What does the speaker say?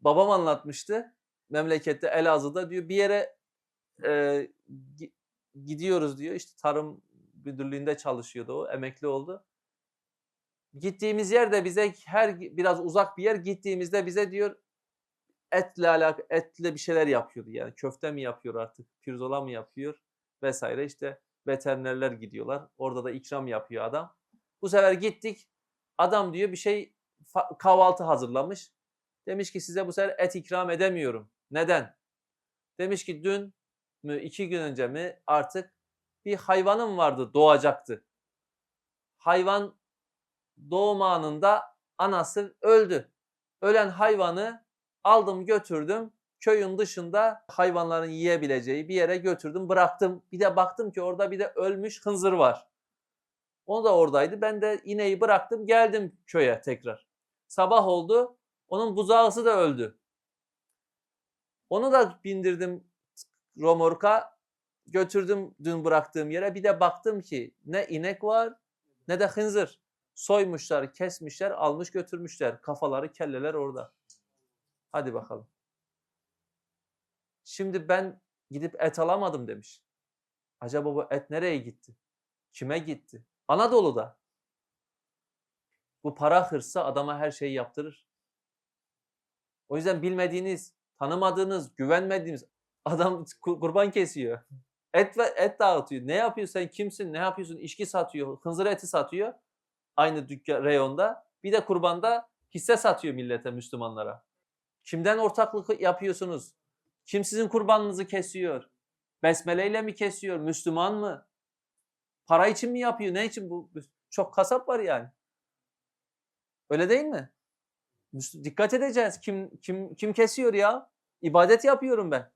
babam anlatmıştı. Memlekette Elazığ'da diyor bir yere e, gi- gidiyoruz diyor. İşte tarım müdürlüğünde çalışıyordu o. Emekli oldu. Gittiğimiz yerde bize her biraz uzak bir yer gittiğimizde bize diyor etle alakalı etle bir şeyler yapıyordu. Yani köfte mi yapıyor artık, pirzola mı yapıyor vesaire işte veterinerler gidiyorlar. Orada da ikram yapıyor adam. Bu sefer gittik. Adam diyor bir şey kahvaltı hazırlamış. Demiş ki size bu sefer et ikram edemiyorum. Neden? Demiş ki dün mü iki gün önce mi artık bir hayvanım vardı doğacaktı. Hayvan doğum anında anası öldü. Ölen hayvanı aldım götürdüm köyün dışında hayvanların yiyebileceği bir yere götürdüm bıraktım. Bir de baktım ki orada bir de ölmüş hınzır var. O da oradaydı. Ben de ineği bıraktım geldim köye tekrar. Sabah oldu. Onun buzağısı da öldü. Onu da bindirdim romorka götürdüm dün bıraktığım yere. Bir de baktım ki ne inek var ne de hınzır. Soymuşlar, kesmişler, almış götürmüşler. Kafaları, kelleler orada. Hadi bakalım. Şimdi ben gidip et alamadım demiş. Acaba bu et nereye gitti? Kime gitti? Anadolu'da. Bu para hırsı adama her şeyi yaptırır. O yüzden bilmediğiniz, tanımadığınız, güvenmediğiniz adam ku- kurban kesiyor. Et et dağıtıyor. Ne yapıyorsun sen kimsin? Ne yapıyorsun? İçki satıyor. Hınzır eti satıyor. Aynı dükkan reyonda. Bir de kurbanda hisse satıyor millete, Müslümanlara. Kimden ortaklık yapıyorsunuz? Kim sizin kurbanınızı kesiyor? Besmeleyle mi kesiyor? Müslüman mı? Para için mi yapıyor? Ne için bu? Çok kasap var yani. Öyle değil mi? Dikkat edeceğiz. Kim kim kim kesiyor ya? İbadet yapıyorum ben.